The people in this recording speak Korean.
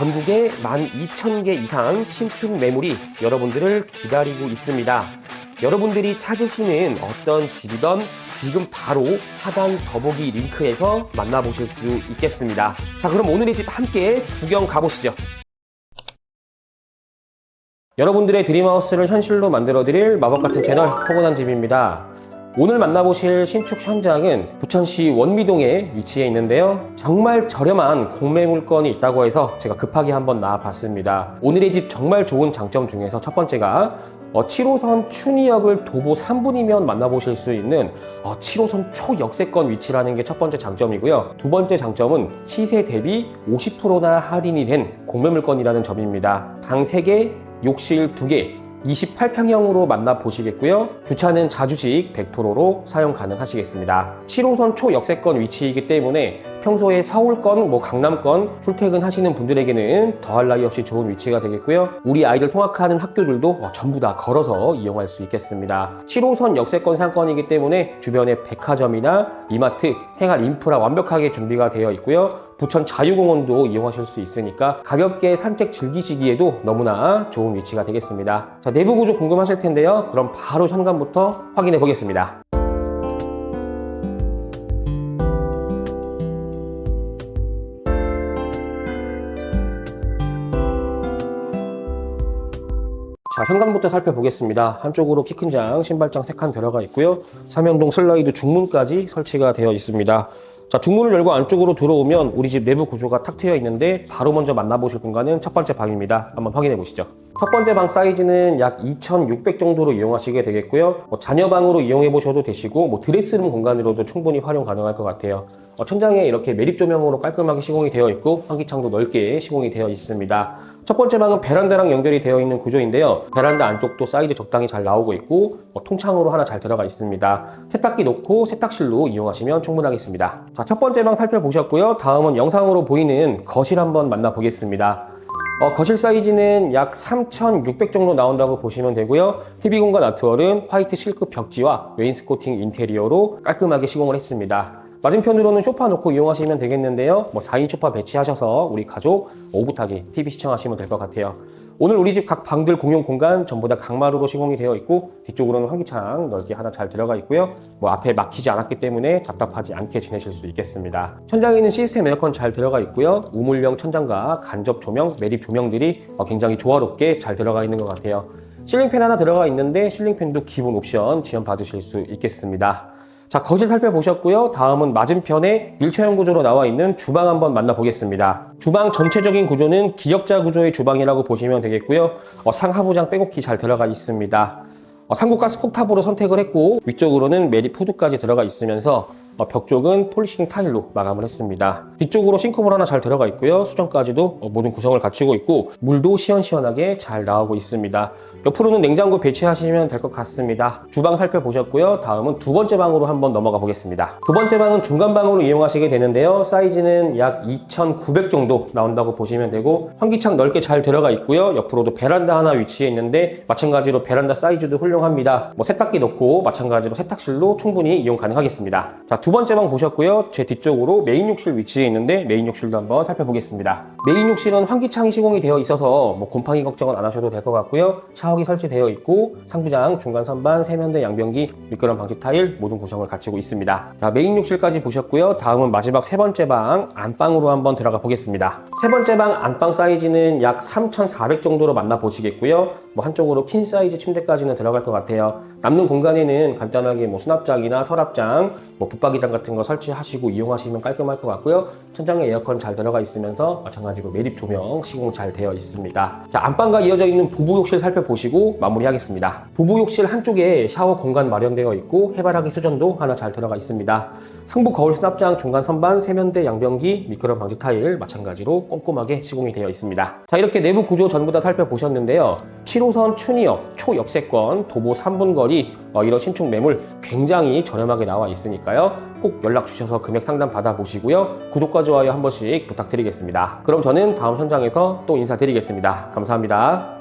전국에 12,000개 이상 신축 매물이 여러분들을 기다리고 있습니다. 여러분들이 찾으시는 어떤 집이던 지금 바로 하단 더보기 링크에서 만나보실 수 있겠습니다. 자, 그럼 오늘의 집 함께 구경 가보시죠. 여러분들의 드림하우스를 현실로 만들어드릴 마법 같은 채널 포근한 집입니다. 오늘 만나보실 신축 현장은 부천시 원미동에 위치해 있는데요. 정말 저렴한 공매 물건이 있다고 해서 제가 급하게 한번 나와봤습니다. 오늘의 집 정말 좋은 장점 중에서 첫 번째가 어, 7호선 춘희역을 도보 3분이면 만나보실 수 있는 어, 7호선 초역세권 위치라는 게 첫 번째 장점이고요. 두 번째 장점은 시세 대비 50%나 할인이 된 공매 물건이라는 점입니다. 방 3개, 욕실 2개, 28평형으로 만나보시겠고요. 주차는 자주식 100%로 사용 가능하시겠습니다. 7호선 초역세권 위치이기 때문에 평소에 서울권, 뭐 강남권 출퇴근 하시는 분들에게는 더할 나위 없이 좋은 위치가 되겠고요. 우리 아이들 통학하는 학교들도 어, 전부 다 걸어서 이용할 수 있겠습니다. 7호선 역세권 상권이기 때문에 주변에 백화점이나 이마트, 생활 인프라 완벽하게 준비가 되어 있고요. 부천 자유공원도 이용하실 수 있으니까 가볍게 산책 즐기시기에도 너무나 좋은 위치가 되겠습니다. 자, 내부 구조 궁금하실 텐데요. 그럼 바로 현관부터 확인해 보겠습니다. 자, 현관부터 살펴보겠습니다. 한쪽으로 키 큰 장, 신발장 3칸 들어가 있고요. 삼연동 슬라이드 중문까지 설치가 되어 있습니다. 자, 중문을 열고 안쪽으로 들어오면 우리 집 내부 구조가 탁 트여 있는데 바로 먼저 만나보실 공간은 첫 번째 방입니다. 한번 확인해 보시죠. 첫 번째 방 사이즈는 약 2,600 정도로 이용하시게 되겠고요. 뭐 자녀방으로 이용해 보셔도 되시고 뭐 드레스룸 공간으로도 충분히 활용 가능할 것 같아요. 어, 천장에 이렇게 매립 조명으로 깔끔하게 시공이 되어 있고 환기창도 넓게 시공이 되어 있습니다. 첫 번째 방은 베란다랑 연결이 되어 있는 구조인데요. 베란다 안쪽도 사이즈 적당히 잘 나오고 있고 어, 통창으로 하나 잘 들어가 있습니다. 세탁기 놓고 세탁실로 이용하시면 충분하겠습니다. 자, 첫 번째 방 살펴보셨고요. 다음은 영상으로 보이는 거실 한번 만나보겠습니다. 어, 거실 사이즈는 약 3,600 정도 나온다고 보시면 되고요. TV 공간 아트월은 화이트 실크 벽지와 웨인스코팅 인테리어로 깔끔하게 시공을 했습니다. 맞은편으로는 소파 놓고 이용하시면 되겠는데요. 뭐 4인 소파 배치하셔서 우리 가족 오붓하게 TV 시청하시면 될 것 같아요. 오늘 우리 집 각 방들 공용 공간 전부 다 강마루로 시공이 되어 있고 뒤쪽으로는 환기창 넓게 하나 잘 들어가 있고요. 뭐 앞에 막히지 않았기 때문에 답답하지 않게 지내실 수 있겠습니다. 천장에는 시스템 에어컨 잘 들어가 있고요. 우물형 천장과 간접 조명, 매립 조명들이 어, 굉장히 조화롭게 잘 들어가 있는 것 같아요. 실링팬 하나 들어가 있는데 실링팬도 기본 옵션 지원 받으실 수 있겠습니다. 자, 거실 살펴보셨고요. 다음은 맞은편에 일체형 구조로 나와 있는 주방 한번 만나보겠습니다. 주방 전체적인 구조는 기역자 구조의 주방이라고 보시면 되겠고요. 어, 상하부장 빼곡히 잘 들어가 있습니다. 어, 상고가스 콕탑으로 선택을 했고 위쪽으로는 매립 후드까지 들어가 있으면서 어, 벽 쪽은 폴리싱 타일로 마감을 했습니다. 뒤쪽으로 싱크볼 하나 잘 들어가 있고요. 수전까지도 어, 모든 구성을 갖추고 있고 물도 시원시원하게 잘 나오고 있습니다. 옆으로는 냉장고 배치하시면 될 것 같습니다. 주방 살펴보셨고요. 다음은 두 번째 방으로 한번 넘어가 보겠습니다. 두 번째 방은 중간 방으로 이용하시게 되는데요. 사이즈는 약 2,900 정도 나온다고 보시면 되고 환기창 넓게 잘 들어가 있고요. 옆으로도 베란다 하나 위치해 있는데 마찬가지로 베란다 사이즈도 훌륭합니다. 뭐 세탁기 넣고 마찬가지로 세탁실로 충분히 이용 가능하겠습니다. 자, 두 번째 방 보셨고요. 제 뒤쪽으로 메인 욕실 위치해 있는데 메인 욕실도 한번 살펴보겠습니다. 메인 욕실은 환기창이 시공이 되어 있어서 뭐 곰팡이 걱정은 안 하셔도 될 것 같고요. 샤워기 설치되어 있고 상부장, 중간 선반, 세면대, 양변기, 미끄럼 방지 타일 모든 구성을 갖추고 있습니다. 자, 메인 욕실까지 보셨고요. 다음은 마지막 세 번째 방 안방으로 한번 들어가 보겠습니다. 세 번째 방 안방 사이즈는 약 3,400 정도로 만나 보시겠고요. 뭐 한쪽으로 퀸 사이즈 침대까지는 들어갈 것 같아요. 남는 공간에는 간단하게 뭐 수납장이나 서랍장, 뭐 붙박이장 같은 거 설치하시고 이용하시면 깔끔할 것 같고요. 천장에 에어컨 잘 들어가 있으면서 마찬가지 로 매립 조명 시공 잘 되어 있습니다. 자, 안방과 이어져 있는 부부 욕실 살펴보시고 마무리하겠습니다. 부부 욕실 한쪽에 샤워 공간 마련되어 있고 해바라기 수전도 하나 잘 들어가 있습니다. 상부 거울 수납장, 중간 선반, 세면대, 양변기, 미끄럼 방지 타일 마찬가지로 꼼꼼하게 시공이 되어 있습니다. 자 이렇게 내부 구조 전부 다 살펴보셨는데요. 7호선 춘희역 초역세권 도보 3분 거리 어, 이런 신축 매물 굉장히 저렴하게 나와 있으니까요. 꼭 연락 주셔서 금액 상담 받아보시고요. 구독과 좋아요 한 번씩 부탁드리겠습니다. 그럼 저는 다음 현장에서 또 인사드리겠습니다. 감사합니다.